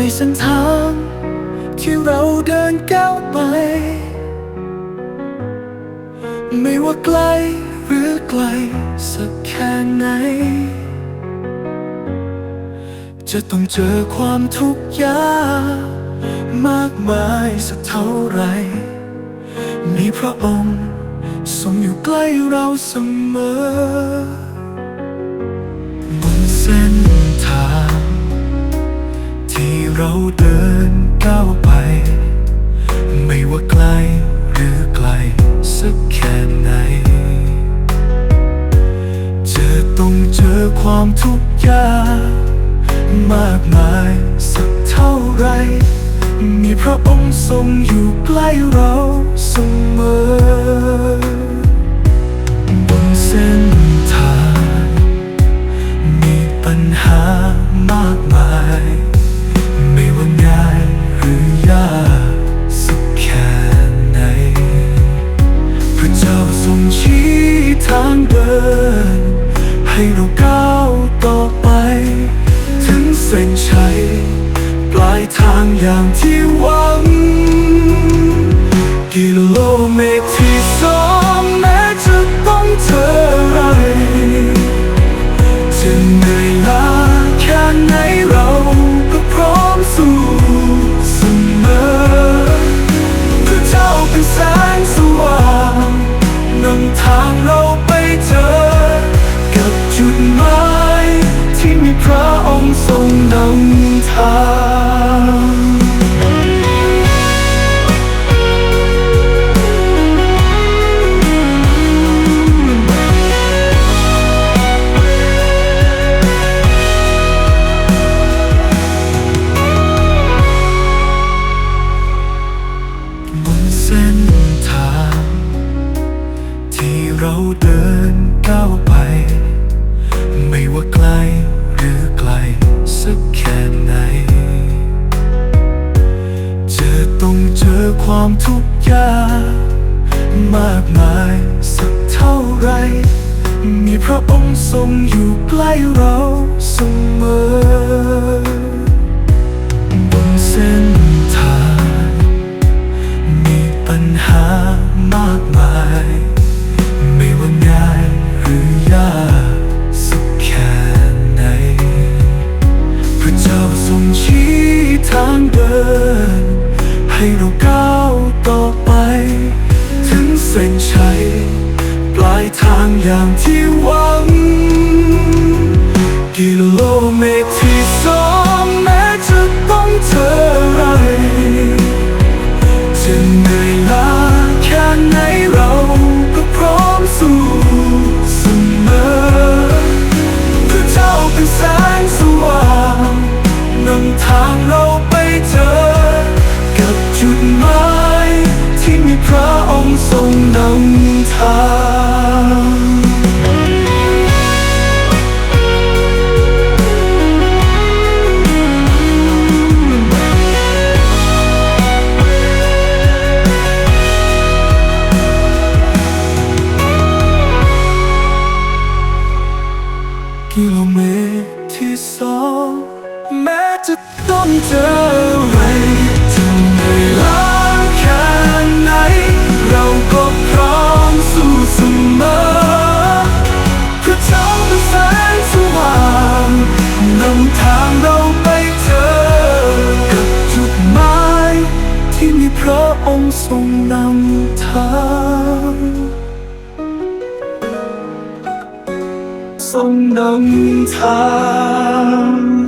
ในเส้นทางที่เราเดินก้าวไป ไม่ว่าไกลหรือไกลสักแค่ไหน จะต้องเจอความทุกข์ยากมากมายสักเท่าไร มีพระองค์ทรงอยู่ใกล้เราเสมอบนเส้น เราเดินก้าวไป ไม่ว่าไกลหรือไกลสักแค่ไหน จะต้องเจอความทุกข์ยากมากมายสักเท่าไร มีพระองค์ทรงอยู่ใกล้เราเสมอ ให้เราก้าวต่อไป ถึงเส้นชัย ปลายทางอย่างที่หวัง กิโลเมตรที่สองแม้จะต้องเจออะไรจะเหนื่อยล้าแค่ไหน ความทุกข์ยากมากมายสักเท่าไร มีพระองค์ทรงอยู่ใกล้เราเสมอบนเส้นทาง มีปัญหามากมาย ไม่ว่าง่ายหรือยากสักแค่ไหน พระเจ้าทรงชี้ทางเดิน ให้เราก้าวายทางอย่างที่หวัง กิโลเมตรที่สองแม้จะต้องเจออะไรจะเหนื่อยล้าแค่ไหนเราก็พร้อมสู้เสมอพระเจ้าเป็นแสงสว่างนำทางเราไปเจอ กับจุดหมายที่มีพระองค์ทรงนำทาง แม้จะต้องเจออะไรจะเหนื่อยล้าแค่ไหน เราก็พร้อมสู้เสมอเพระเจ้าเป็นแสงสว่างนำทางเราไปเจอกับจุดหมายที่มีพระองค์ทรงนำทางทรงนำทาง